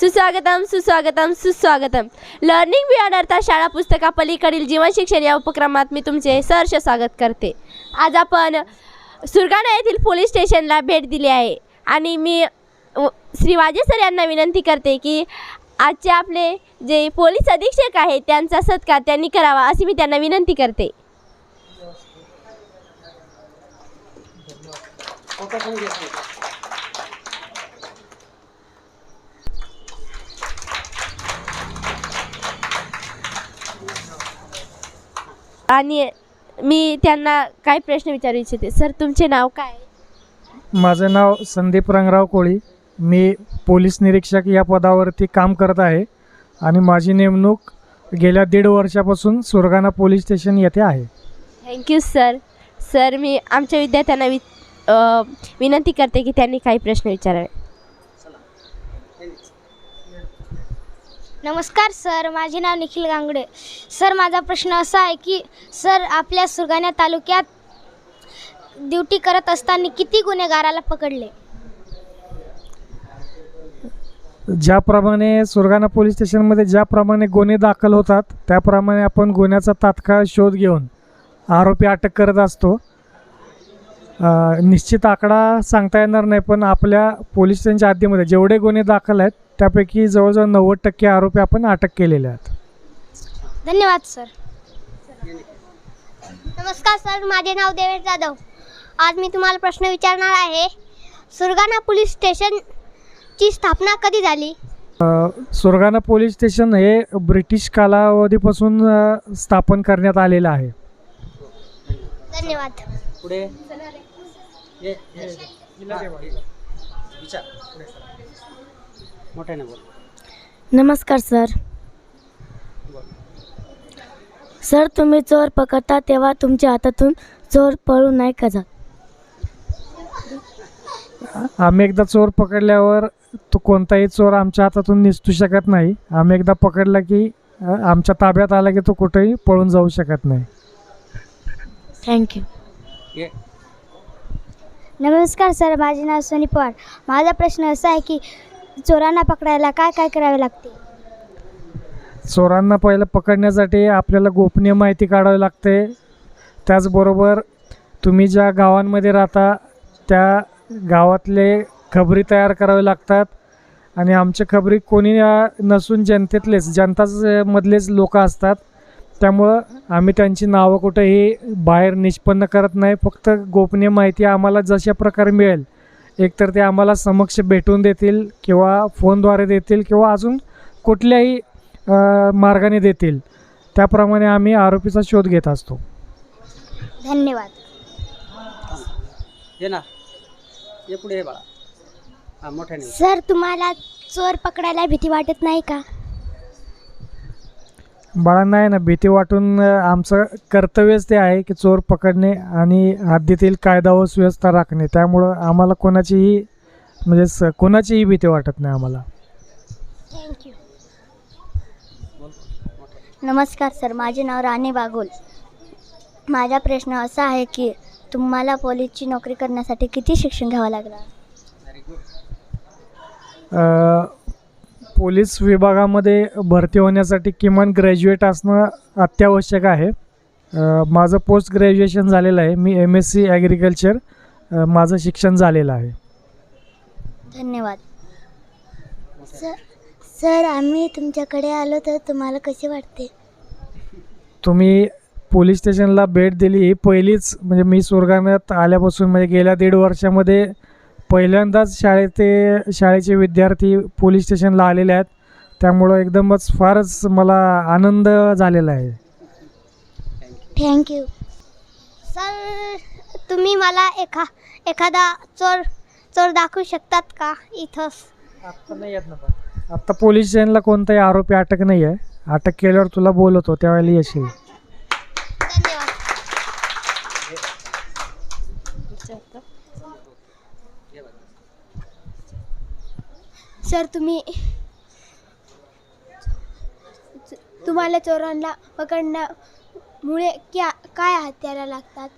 सुस्वागतम सुस्वागतम सुस्वागतम. लर्निंग बियॉन्ड अर्थात शाळा पुस्तकापलीकडील जीवन शिक्षण या उपक्रमात मी तुमचे सहर्ष स्वागत करते. आज आपण सुरगाणा येथील पोलीस स्टेशनला भेट दिली आहे आणि मी श्री वाजे सर यांना विनंती करते की आजचे आपले जे पोलीस अधीक्षक आहेत त्यांचा सत्कार त्यांनी करावा अशी मी त्यांना विनंती करते. आणि मी त्यांना काही प्रश्न विचारू इच्छिते? सर तुमचे नाव काय? आहे? माझं नाव संदीप रंगराव कोळी. मी पोलीस निरीक्षक या पदावरती काम करत आहे आणि माझी नेमणूक गेल्या दीड वर्षापासून सुरगाणा पोलीस स्टेशन येथे आहे. थँक्यू सर सर मी आमच्या विद्यार्थ्यांना वि विनंती करते की त्यांनी काही प्रश्न विचारावे. नमस्कार सर. माझे नाव निखिल गांगडे. सर माझा प्रश्न असा आहे की सर आपल्या सुरगाणा तालुक्यात ड्युटी करत असताना किती गुन्हेगाराला पकडले? ज्याप्रमाणे सुरगाणा पोलीस स्टेशनमध्ये ज्याप्रमाणे गुन्हे दाखल होतात त्याप्रमाणे आपण गुन्ह्याचा तात्काळ शोध घेऊन आरोपी अटक करत असतो. निश्चित आकडा सांगता येणार नाही पण आपल्या पोलीस स्टेशनच्या हद्दीमध्ये जेवढे गुन्हे दाखल आहेत त्यापैकी जवळजवळ नव्वद टक्के आरोपी आपण अटक केलेले आहेत. धन्यवाद सर. नमस्कार सर. माझे नाव देवेश जाधव. आज मी तुम्हाला प्रश्न विचारणार आहे सुरगाणा पोलीस स्टेशनची स्थापना कधी झाली? सुरगाणा पोलीस स्टेशन हे ब्रिटिश कालावधीपासून अ, स्थापन करण्यात आलेलं आहे. धन्यवाद. पुढे? ये ये. विचार. पुढे. मोठ्याने बोल नमस्कार सर. सर तुम्ही चोर पकडता तेव्हा तुमच्या हातातून चोर पळून नाही का जात? आम्ही एकदा चोर पकडल्यावर तो कोणताही चोर आमच्या हातातून निसटू शकत नाही. आम्ही एकदा पकडला की अ, आमच्या ताब्यात आला की तो कुठेही पळून जाऊ शकत नाही. थँक्यू ये. नमस्कार सर. माझे नाव सोनी पवार. माझा प्रश्न असा आहे की चोरांना पकडायला काय काय करावे लागते? चोरांना पहिलं पकडण्यासाठी आपल्याला गोपनीय माहिती काढावी लागते. त्याचबरोबर तुम्ही ज्या गावांमध्ये राहता त्या गावातले खबरी तयार करावे लागतात. आणि आमच्या खबरी कोणी नसून जनतेतलेच जनताच मधलेच लोक असतात. त्यामुळं आम्ही त्यांची नावं कुठेही बाहेर निष्पन्न करत नाही. फक्त गोपनीय माहिती आम्हाला जशा प्रकारे मिळेल एकतर ते आम्हाला समक्ष भेटून देतील किंवा फोनद्वारे देतील किंवा अजून कुठल्याही मार्गाने देतील. त्याप्रमाणे आम्ही आरोपीचा शोध घेत असतो. धन्यवाद. ये ना. ये पुढे ये बाळा. हा मोठ्याने. सर तुम्हाला चोर पकडायला भीती वाटत नाही का? बाळांना आहे ना भीती वाटून आमचं कर्तव्यच ते आहे की चोर पकडणे आणि हद्दीतील कायदा व सुव्यवस्था राखणे. त्यामुळं आम्हाला कोणाचीही म्हणजे स कोणाचीही भीती वाटत नाही आम्हाला. थँक्यू नमस्कार सर माझे नाव राणे बागोल. माझा प्रश्न असा आहे की तुम्हाला पोलीसची नोकरी करण्यासाठी किती शिक्षण घ्यावं लागलं अ, पोलीस विभागामध्ये भरती होण्यासाठी किमान ग्रॅज्युएट असणं अत्यावश्यक आहे. माझं पोस्ट ग्रॅज्युएशन झालेलं आहे. मी एम एस सी ॲग्रिकल्चर माझं शिक्षण झालेलं आहे. धन्यवाद. सर सर आम्ही तुमच्याकडे आलो तर तुम्हाला कसे वाटते? तुम्ही पोलीस स्टेशनला भेट दिली. ही पहिलीच म्हणजे मी सुरगाण्यात आल्यापासून म्हणजे गेल्या दीड वर्षामध्ये पहिल्यांदाच शाळेत ते शाळेचे विद्यार्थी पोलीस स्टेशनला आलेले आहेत. त्यामुळं एकदमच फारच मला आनंद झालेला आहे. थँक्यू सर तुम्ही मला एखा एखादा चोर चोर दाखवू शकतात का इथं आत्ता नाही येत ना आत्ता पोलीस स्टेशनला कोणताही आरोपी अटक नाही आहे अटक केल्यावर तुला बोलवतो त्यावेळेला येशील. सर तुम्ही तुम्हाला चोरांना पकडण्यामुळे क्या काय हत्यारा लागतात?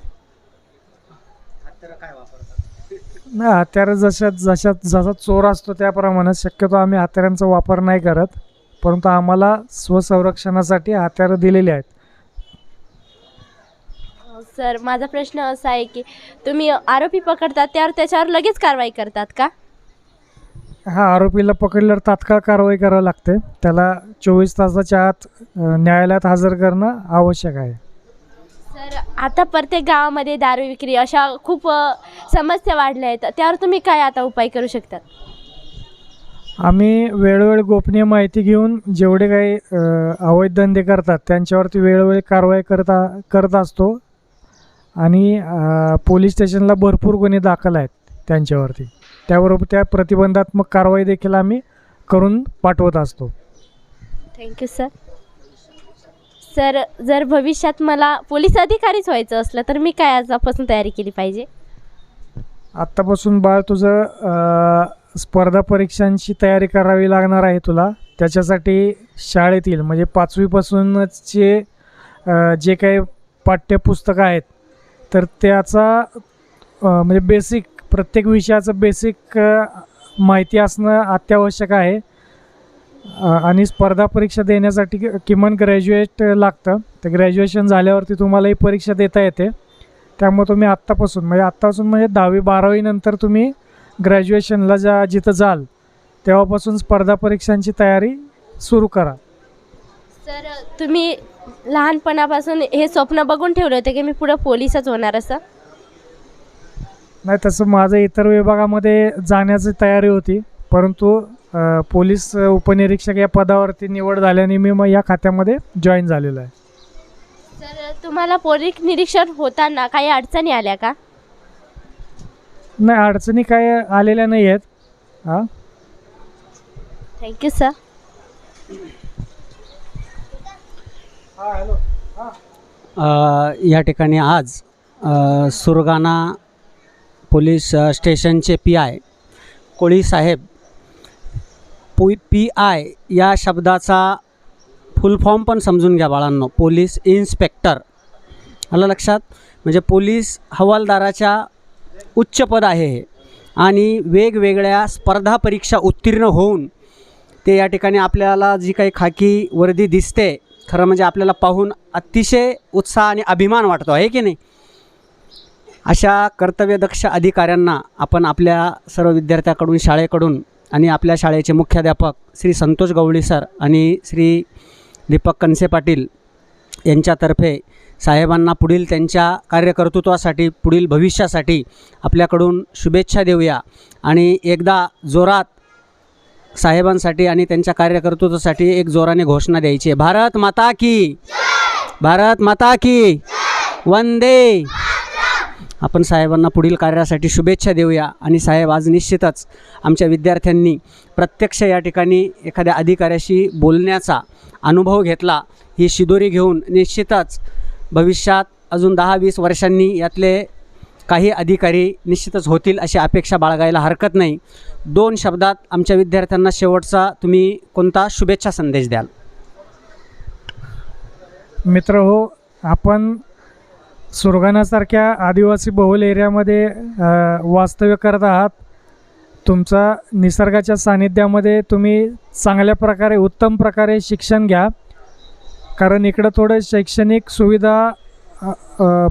हत्यारं काय वापरतात नाही हत्यारं जशा जशा जसा चोर असतो त्याप्रमाणे शक्यतो आम्ही हत्यारांचा वापर नाही करत परंतु आम्हाला स्वसंरक्षणासाठी हत्यारं दिलेली आहेत. सर माझा प्रश्न असा आहे की तुम्ही आरोपी पकडतात त्यावर त्याच्यावर लगेच कारवाई करतात का? हा आरोपीला पकडल्यावर तात्काळ कारवाई करावी लागते. त्याला चोवीस तासाच्या आत अ, न्यायालयात हजर करणं आवश्यक आहे. सर आता प्रत्येक गावामध्ये दारू विक्री अशा खूप अ, समस्या वाढल्या आहेत. त्यावर तुम्ही काय आता उपाय करू शकतात? आम्ही वेळोवेळी गोपनीय माहिती घेऊन जेवढे काही अ, अवैध धंदे करतात त्यांच्यावरती वेळोवेळी कारवाई करत करत असतो. आणि अ, पोलीस स्टेशनला भरपूर गुन्हे दाखल आहेत त्यांच्यावरती. त्याबरोबर त्या प्रतिबंधात्मक कारवाई देखील आम्ही करून पाठवत असतो. थँक्यू सर सर जर भविष्यात मला पोलीस अधिकारीच व्हायचं असलं तर मी काय आजपासून तयारी केली पाहिजे? आत्तापासून बाळ तुझं अ, स्पर्धा परीक्षांची तयारी करावी लागणार आहे तुला. त्याच्यासाठी शाळेतील म्हणजे पाचवीपासूनचे अ, जे काही पाठ्यपुस्तकं आहेत तर त्याचा अ, म्हणजे बेसिक प्रत्येक विषयाचं बेसिक माहिती असणं अत्यावश्यक आहे. आणि स्पर्धा परीक्षा देण्यासाठी किमान ग्रॅज्युएट लागतं. तर ग्रॅज्युएशन झाल्यावरती तुम्हाला ही परीक्षा देता येते. त्यामुळे तुम्ही आत्तापासून म्हणजे आत्तापासून म्हणजे दहावी बारावीनंतर तुम्ही ग्रॅज्युएशनला जा जिथं जाल तेव्हापासून स्पर्धा परीक्षांची तयारी सुरू करा. सर तुम्ही लहानपणापासून हे स्वप्न बघून ठेवलं होतं की मी पुढं पोलीसच होणार असं? नाही तसं माझं इतर विभागामध्ये जाण्याची तयारी होती. परंतु अ, पोलीस उपनिरीक्षक या पदावरती निवड झाल्याने मी मग या खात्यामध्ये जॉईन झालेलो आहे. सर तुम्हाला पोलीस निरीक्षण होताना काही अडचणी आल्या का? नाही अडचणी काय आलेल्या नाही आहेत. हां? थँक्यू सर अ, या ठिकाणी आज अ, सुरगाणा पोलीस स्टेशनचे पी आय कोळी साहेब पु पी आय या शब्दाचा फुल फॉर्म पण समजून घ्या बाळांनो. Police inspector. आलं लक्षात? म्हणजे पोलीस हवालदाराच्या उच्च पद आहे हे. आणि वेगवेगळ्या स्पर्धा परीक्षा उत्तीर्ण होऊन ते या ठिकाणी आपल्याला जी काही खाकी वर्दी दिसते खरं म्हणजे आपल्याला पाहून अतिशय उत्साह आणि अभिमान वाटतो. आहे की नाही? अशा कर्तव्यदक्ष अधिकाऱ्यांना आपण आपल्या सर्व विद्यार्थ्याकडून शाळेकडून आणि आपल्या शाळेचे मुख्याध्यापक श्री संतोष गवळी सर आणि श्री दीपक कनसे पाटील यांच्यातर्फे साहेबांना पुढील त्यांच्या कार्यकर्तृत्वासाठी पुढील भविष्यासाठी आपल्याकडून शुभेच्छा देऊया. आणि एकदा जोरात साहेबांसाठी आणि त्यांच्या कार्यकर्तृत्वासाठी एक जोराने घोषणा द्यायची आहे. भारत माता की भारत माता की वंदे! आपण साहेबांना पुढील कार्यासाठी शुभेच्छा देऊया. आणि साहेब आज निश्चितच आमच्या विद्यार्थ्यांनी प्रत्यक्ष या ठिकाणी एखाद्या अधिकाऱ्याशी बोलण्याचा अनुभव घेतला. ही शिदोरी घेऊन निश्चितच भविष्यात अजून दहा वीस वर्षांनी यातले काही अधिकारी निश्चितच होतील अशी अपेक्षा बाळगायला हरकत नाही. दोन शब्दात आमच्या विद्यार्थ्यांना शेवटचा तुम्ही कोणता शुभेच्छा संदेश द्याल? मित्र हो आपण सुरगाणासारख्या आदिवासी बहुल एरियामध्ये वास्तव्य करत आहात. तुमचा निसर्गाच्या सानिध्यामध्ये तुम्ही चांगल्या प्रकारे उत्तम प्रकारे शिक्षण घ्या. कारण इकडं थोडं शैक्षणिक सुविधा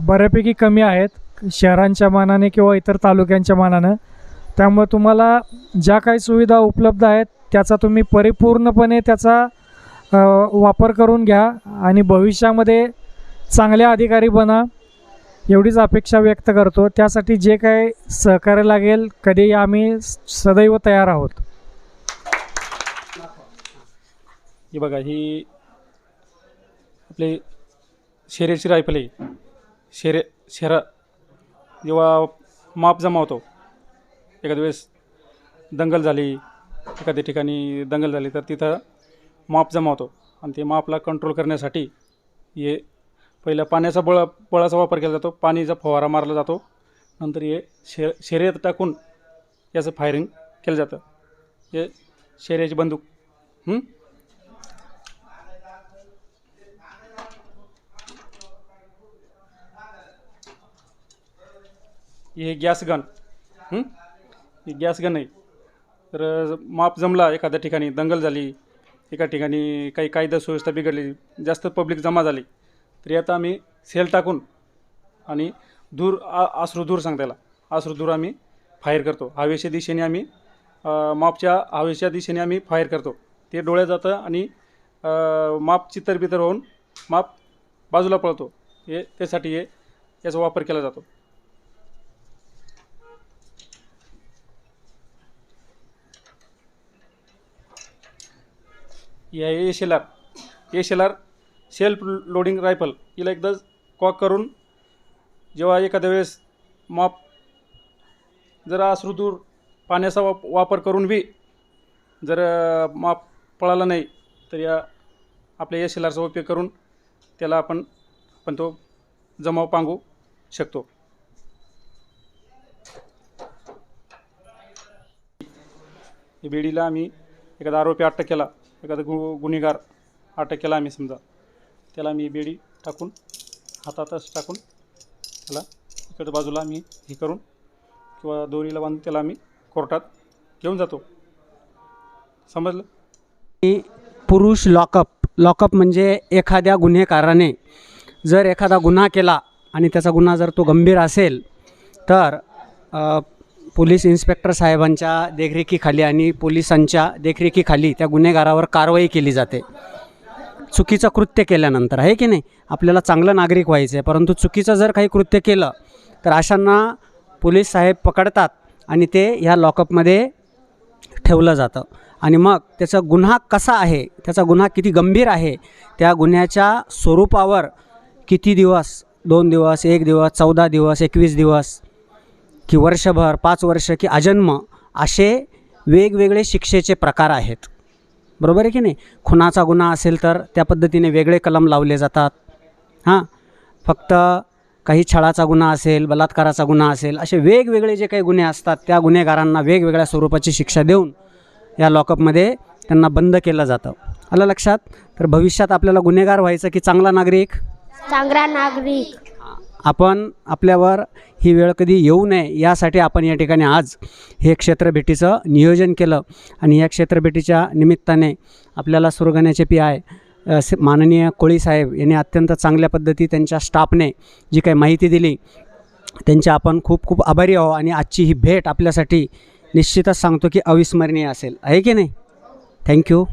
बऱ्यापैकी कमी आहेत. शहरांच्या मानाने किंवा इतर तालुक्यांच्या मानानं. त्यामुळे तुम्हाला ज्या काही सुविधा उपलब्ध आहेत त्याचा तुम्ही परिपूर्णपणे त्याचा वापर करून घ्या आणि भविष्यामध्ये चांगले अधिकारी बना. एवढीच अपेक्षा व्यक्त करतो. त्यासाठी जे काय सहकार्य लागेल कधीही आम्ही सदैव तयार आहोत. ही बघा ही आपली शेरेची रायफल आहे शेरे शेरा जेव्हा माप जमावतो एखाद्या वेळेस दंगल झाली एखाद्या ठिकाणी दंगल झाली तर तिथं माप जमावतो. आणि ते मापला कंट्रोल करण्यासाठी हे पहिला पाण्याचा बळ बळाचा वापर केला जातो पाणीचा फवारा मारला जातो नंतर हे शे शर्यत टाकून याचं फायरिंग केलं जातं. हे शर्याची बंदूक. हे गॅस गन. हे ही गॅस गन आहे. तर माप जमला एखाद्या ठिकाणी दंगल झाली एका ठिकाणी काही कायदा सुव्यवस्था बिघडली जास्त पब्लिक जमा झाली तरी आता आम्ही सेल टाकून आणि दूर आ आश्रू दूर सांगता याला. आश्रू दूर आम्ही फायर करतो. हवेच्या दिशेने आम्ही मापच्या हवेच्या दिशेने आम्ही फायर करतो. ते डोळ्या जातं आणि माप चित्तरबितर होऊन माप बाजूला पळतो. हे त्यासाठी हे याचा वापर केला जातो. या आहे S L R L R self loading rifle हिला एकदा कॉक करून जेव्हा एखाद्या वेळेस माप जर अश्रुदूर पाण्याचा वाप वापर करून बी जर माप पळाला नाही तर या आपल्या एस एल आरचा उपयोग करून त्याला आपण आपण तो जमाव पांगू शकतो. या बेडीला आम्ही एखादा आरोपी अटक केला एखादा गु गुन्हेगार अटक केला आम्ही समजा. त्याला मी बेडी टाकून हातातच टाकून त्याला इकडच्या बाजूला मी हे करून किंवा दोरीला बांधून त्याला मी कोर्टात घेऊन जातो. समजलं? की पुरुष लॉकअप. लॉकअप म्हणजे एखाद्या गुन्हेगाराने जर एखादा गुन्हा केला आणि त्याचा गुन्हा जर तो गंभीर असेल तर अ, पोलीस इन्स्पेक्टर साहेबांच्या देखरेखीखाली आणि पोलिसांच्या देखरेखीखाली त्या गुन्हेगारावर कारवाई केली जाते. चुकीचं कृत्य केल्यानंतर आहे की नाही? आपल्याला चांगलं नागरिक व्हायचं आहे परंतु चुकीचं जर काही कृत्य केलं तर अशांना पोलीस साहेब पकडतात आणि ते ह्या लॉकअपमध्ये ठेवलं जातं. आणि मग त्याचा गुन्हा कसा आहे त्याचा गुन्हा किती गंभीर आहे त्या गुन्ह्याच्या स्वरूपावर किती दिवस दोन दिवस एक दिवस चौदा दिवस एकवीस दिवस की वर्षभर पाच वर्ष की अजन्म असे वेगवेगळे शिक्षेचे प्रकार आहेत. बरोबर आहे की नाही? खुनाचा गुन्हा असेल तर त्या पद्धतीने वेगळे कलम लावले जातात. हां? फक्त काही छळाचा गुन्हा असेल बलात्काराचा गुन्हा असेल असे वेगवेगळे जे काही गुन्हे असतात त्या गुन्हेगारांना वेगवेगळ्या स्वरूपाची शिक्षा देऊन या लॉकअपमध्ये त्यांना बंद केलं जातं. आलं लक्षात? तर भविष्यात आपल्याला गुन्हेगार व्हायचं की चांगला नागरिक? चांगला नागरिक. आपण आपल्यावर ही वेळ कधी येऊ नये यासाठी आपण या ठिकाणी आज हे क्षेत्रभेटीचं नियोजन केलं. आणि या क्षेत्रभेटीच्या निमित्ताने आपल्याला सुरगाण्याचे पी आय माननीय कोळी साहेब यांनी अत्यंत चांगल्या पद्धती त्यांच्या स्टाफने जी काही माहिती दिली त्यांचे आपण खूप खूप आभारी आहो आणि आजची ही भेट आपल्यासाठी निश्चितच सांगतो की अविस्मरणीय असेल. आहे की नाही? थँक्यू